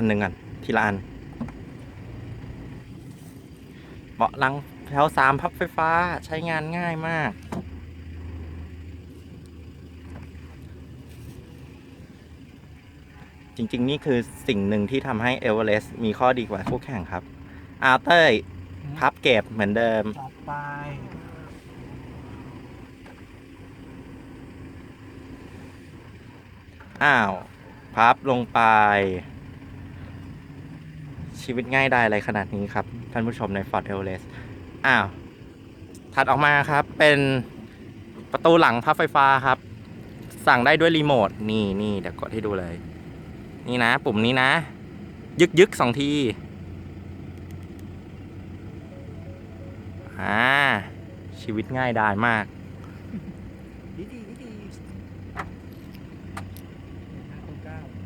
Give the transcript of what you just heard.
อันหนึ่งอะทีละอันเบาะหลังแถวสามพับไฟฟ้าใช้งานง่ายมาก จริง ๆ นี่คือสิ่งหนึ่งที่ทำให้เอเวอเรสต์มีข้อดีกว่าคู่แข่งครับ อาเต้ยพับเก็บเหมือนเดิมต่อไปอ้าว พับลงไป ชีวิตง่ายได้อะไรขนาดนี้ครับ ท่านผู้ชมใน Ford e v e r e s t อ้าว ถัดออกมาครับ เป็นประตูหลังพับไฟฟ้าครับ สั่งได้ด้วยรีโมท นี่นี่เดี๋ยวกดให้ดูเลย นี่นะ ปุ่มนี้นะ ยึกยึกสองที อ่า ชีวิตง่ายดายมาก